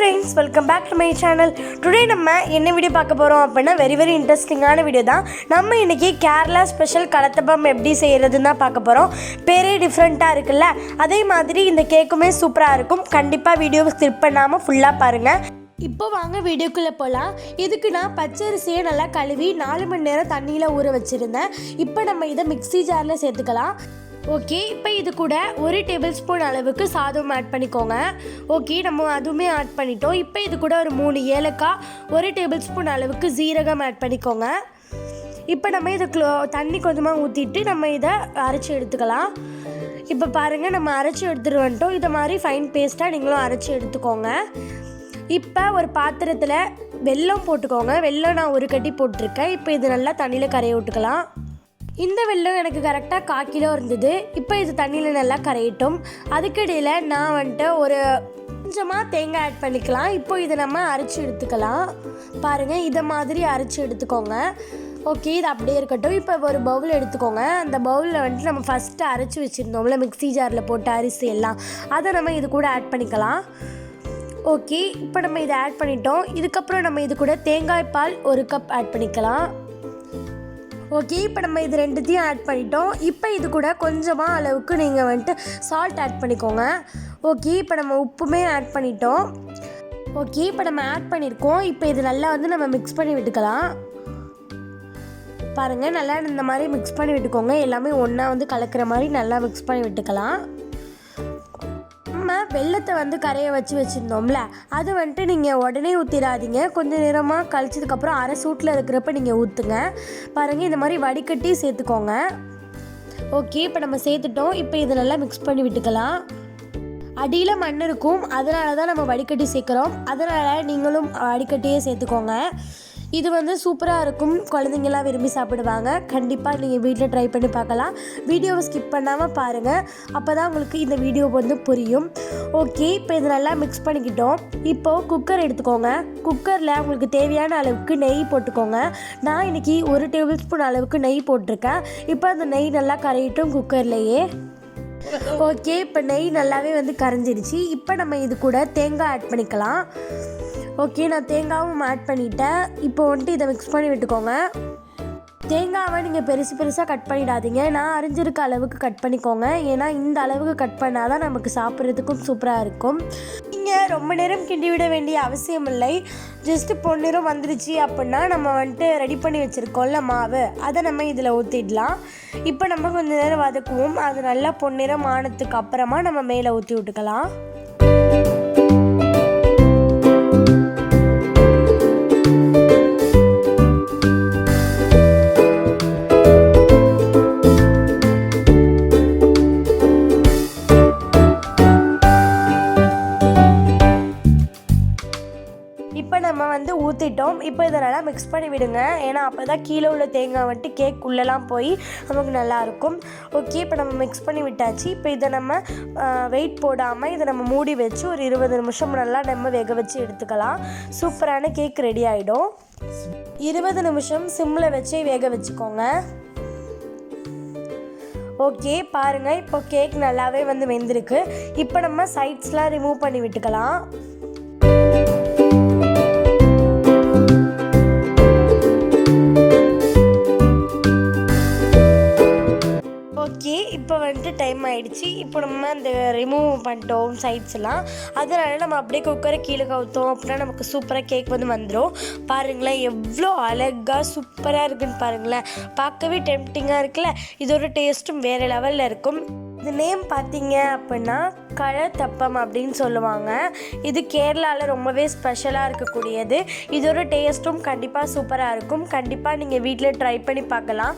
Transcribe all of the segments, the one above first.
Friends welcome back to my channel today நம்ம என்ன video பார்க்க போகிறோம் அப்படின்னா வெரி வெரி இன்ட்ரெஸ்டிங்கான வீடியோ தான். நம்ம இன்றைக்கி கேரளா ஸ்பெஷல் கலத்தப்பம் எப்படி செய்கிறதுன்னு தான் பார்க்க போகிறோம் பேரே டிஃப்ரெண்ட்டாக இருக்குல்ல? அதே மாதிரி இந்த கேக்குமே சூப்பராக இருக்கும். கண்டிப்பாக வீடியோ ஸ்கிப் பண்ணாமல் ஃபுல்லாக பாருங்கள் இப்போ வாங்க வீடியோக்குள்ளே போகலாம் இதுக்கு நான் பச்சரிசியை நல்லா கழுவி நாலு மணி நேரம் தண்ணியில் ஊற வச்சுருந்தேன். இப்போ நம்ம இதை மிக்ஸி ஜாரில் சேர்த்துக்கலாம். ஓகே இப்போ இது கூட ஒரு டேபிள் ஸ்பூன் அளவுக்கு சாதம் ஆட் பண்ணிக்கோங்க. ஓகே நம்ம அதுவுமே ஆட் பண்ணிட்டோம். இப்போ இது கூட ஒரு மூணு ஏலக்காய் ஒரு டேபிள் ஸ்பூன் அளவுக்கு ஜீரகம் ஆட் பண்ணிக்கோங்க. இப்போ நம்ம இதை க்ளோ தண்ணி கொஞ்சமாக ஊற்றிட்டு நம்ம இதை அரைச்சி எடுத்துக்கலாம். இப்போ பாருங்கள் நம்ம அரைச்சி எடுத்துகிட்டு வந்துட்டோம். இதை மாதிரி ஃபைன் பேஸ்ட்டாக நீங்களும் அரைச்சி எடுத்துக்கோங்க. இப்போ ஒரு பாத்திரத்தில் வெல்லம் போட்டுக்கோங்க. வெல்லம் நான் ஒரு கட்டி போட்டிருக்கேன். இப்போ இது நல்லா தண்ணியில் கரைய விட்டுக்கலாம். இந்த வெள்ளம் எனக்கு கரெக்டாக கால் கிலோ இருந்தது. இப்போ இது தண்ணியில் நல்லா கரையட்டும். அதுக்கிடையில் நான் வந்துட்டு ஒரு கொஞ்சமாக தேங்காய் ஆட் பண்ணிக்கலாம். இப்போ இதை நம்ம அரைச்சி எடுத்துக்கலாம். பாருங்கள் இதை மாதிரி அரைச்சி எடுத்துக்கோங்க. ஓகே இது அப்படியே இருக்கட்டும். இப்போ ஒரு பவுல் எடுத்துக்கோங்க. அந்த பவுலில் வந்துட்டு நம்ம ஃபஸ்ட்டு அரைச்சி வச்சுருந்தோம்ல மிக்ஸி ஜாரில் போட்டு அரிசி எல்லாம். அதை நம்ம இது கூட ஆட் பண்ணிக்கலாம். ஓகே இப்போ நம்ம இதை ஆட் பண்ணிட்டோம். இதுக்கப்புறம் நம்ம இது கூட தேங்காய் பால் ஒரு கப் ஆட் பண்ணிக்கலாம். ஓகே இப்போ நம்ம இது ரெண்டுத்தையும் ஆட் பண்ணிட்டோம். இப்போ இது கூட கொஞ்சமாக அளவுக்கு நீங்கள் வந்துட்டு சால்ட் ஆட் பண்ணிக்கோங்க. ஓகே இப்போ நம்ம உப்புமே ஆட் பண்ணிட்டோம். ஓகே இப்போ நம்ம ஆட் பண்ணியிருக்கோம் இப்போ இது நல்லா வந்து நம்ம மிக்ஸ் பண்ணி விட்டுக்கலாம். பாருங்கள் நல்லா இந்த மாதிரி மிக்ஸ் பண்ணி விட்டுக்கோங்க. எல்லாமே ஒன்றா வந்து கலக்கிற மாதிரி நல்லா மிக்ஸ் பண்ணி விட்டுக்கலாம். வெள்ளத்தை வந்து கரைய வச்சு வச்சுருந்தோம்ல அது வந்துட்டு நீங்கள் உடனே ஊற்றிடாதீங்க கொஞ்சம் நேரமாக கழிச்சதுக்கப்புறம் அரை சூட்டில் இருக்கிறப்ப நீங்கள் ஊற்றுங்க பாருங்கள் இந்த மாதிரி வடிகட்டி சேர்த்துக்கோங்க. ஓகே இப்போ நம்ம சேர்த்துட்டோம். இப்போ இதை நல்லா மிக்ஸ் பண்ணி விட்டுக்கலாம். அடியில் மண் இருக்கும். அதனால தான் நம்ம வடிகட்டி சேர்க்குறோம். அதனால் நீங்களும் வடிகட்டியே சேர்த்துக்கோங்க. இது வந்து சூப்பராக இருக்கும். குழந்தைங்களாம் விரும்பி சாப்பிடுவாங்க. கண்டிப்பாக நீங்கள் வீட்டில் ட்ரை பண்ணி பார்க்கலாம். வீடியோவை ஸ்கிப் பண்ணாமல் பாருங்கள் அப்போ தான் உங்களுக்கு இந்த வீடியோ வந்து புரியும். ஓகே இப்போ இது நல்லா மிக்ஸ் பண்ணிக்கிட்டோம். இப்போது குக்கர் எடுத்துக்கோங்க. குக்கரில் உங்களுக்கு தேவையான அளவுக்கு நெய் போட்டுக்கோங்க. நான் இன்றைக்கி ஒரு டேபிள் ஸ்பூன் அளவுக்கு நெய் போட்டிருக்கேன். இப்போ அந்த நெய் நல்லா கரையிட்டும் குக்கர்லேயே ஓகே இப்போ நெய் நல்லாவே வந்து கரைஞ்சிருச்சு இப்போ நம்ம இது கூட தேங்காய் ஆட் பண்ணிக்கலாம். ஓகே நான் தேங்காவும் ஆட் பண்ணிட்டேன். இப்போ வந்துட்டு இதை மிக்ஸ் பண்ணி விட்டுக்கோங்க. தேங்காவை நீங்கள் பெருசு பெருசாக கட் பண்ணிடாதீங்க. நான் அரிஞ்சிருக்க அளவுக்கு கட் பண்ணிக்கோங்க. ஏன்னா இந்த அளவுக்கு கட் பண்ணால் தான் நமக்கு சாப்பிட்றதுக்கும் சூப்பராக இருக்கும். நீங்கள் ரொம்ப நேரம் கிண்டிவிட வேண்டிய அவசியம் இல்லை. ஜஸ்ட்டு பொன்னிறம் வந்துருச்சு அப்படின்னா நம்ம வந்துட்டு ரெடி பண்ணி வச்சுருக்கோம்ல மாவு. அதை நம்ம இதில் ஊற்றிடலாம் இப்போ நம்ம கொஞ்சம் நேரம் வதக்குவோம். அது நல்லா பொன்னிறம் ஆனதுக்கு அப்புறமா நம்ம மேலே ஊற்றி விட்டுக்கலாம். இப்போ நம்ம வந்து ஊற்றிட்டோம் இப்போ இதை நல்லா மிக்ஸ் பண்ணி விடுங்க. ஏன்னா அப்போ தான் கீழே உள்ள தேங்காய் வந்துட்டு கேக் உள்ளெல்லாம் போய் நமக்கு நல்லாயிருக்கும் ஓகே இப்போ நம்ம மிக்ஸ் பண்ணி விட்டாச்சு. இப்போ இதை நம்ம வெயிட் போடாமல் இதை நம்ம மூடி வச்சு ஒரு இருபது நிமிஷம் நல்லா நம்ம வேக வச்சு எடுத்துக்கலாம். சூப்பரான கேக் ரெடி ஆகிடும் இருபது நிமிஷம் சிம்மில் வச்சு வேக வச்சுக்கோங்க. ஓகே பாருங்கள் இப்போ கேக் நல்லாவே வந்து வெந்திருக்கு. இப்போ நம்ம சைட்ஸ்லாம் ரிமூவ் பண்ணி விட்டுக்கலாம். ஓகே இப்போ வந்துட்டு டைம் ஆகிடுச்சு இப்போ நம்ம அந்த ரிமூவ் பண்ணிட்டோம் சைட்ஸ் எல்லாம். அதனால நம்ம அப்படியே குக்கரை கீழே கவுத்தோம். அப்படின்னா நமக்கு சூப்பராக கேக் வந்து வந்துடும் பாருங்களேன் எவ்வளோ அழகாக சூப்பராக இருக்குன்னு பாருங்களேன். பார்க்கவே டெம்டிங்காக இருக்குல்ல? இதோட டேஸ்ட்டும் வேறு லெவலில் இருக்கும். இது நேம் பார்த்தீங்க அப்படின்னா கழத்தப்பம் அப்படின்னு சொல்லுவாங்க. இது கேரளாவில் ரொம்பவே ஸ்பெஷலாக இருக்கக்கூடியது. இதோட டேஸ்ட்டும் கண்டிப்பாக சூப்பராக இருக்கும். கண்டிப்பாக நீங்கள் வீட்டில் ட்ரை பண்ணி பார்க்கலாம்.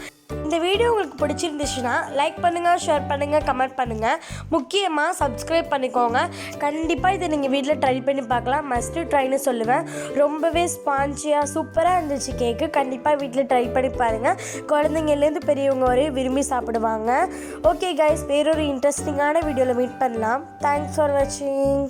இந்த வீடியோ உங்களுக்கு பிடிச்சிருந்துச்சுன்னா லைக் பண்ணுங்கள் ஷேர் பண்ணுங்கள் கமெண்ட் பண்ணுங்கள் முக்கியமாக சப்ஸ்கிரைப் பண்ணிக்கோங்க. கண்டிப்பாக இதை நீங்கள் வீட்டில் ட்ரை பண்ணி பார்க்கலாம். மஸ்ட்டு ட்ரைன்னு சொல்லுவேன். ரொம்பவே ஸ்பான்ச்சியாக சூப்பராக இருந்துச்சு கேக்கு கண்டிப்பாக வீட்டில் ட்ரை பண்ணி பாருங்கள் குழந்தைங்கலேருந்து பெரியவங்க வரையும் விரும்பி சாப்பிடுவாங்க. ஓகே கைஸ் வேறொரு இன்ட்ரெஸ்டிங்கான வீடியோவில் மீட் பண்ணலாம். தேங்க்ஸ் ஃபார் வாட்சிங்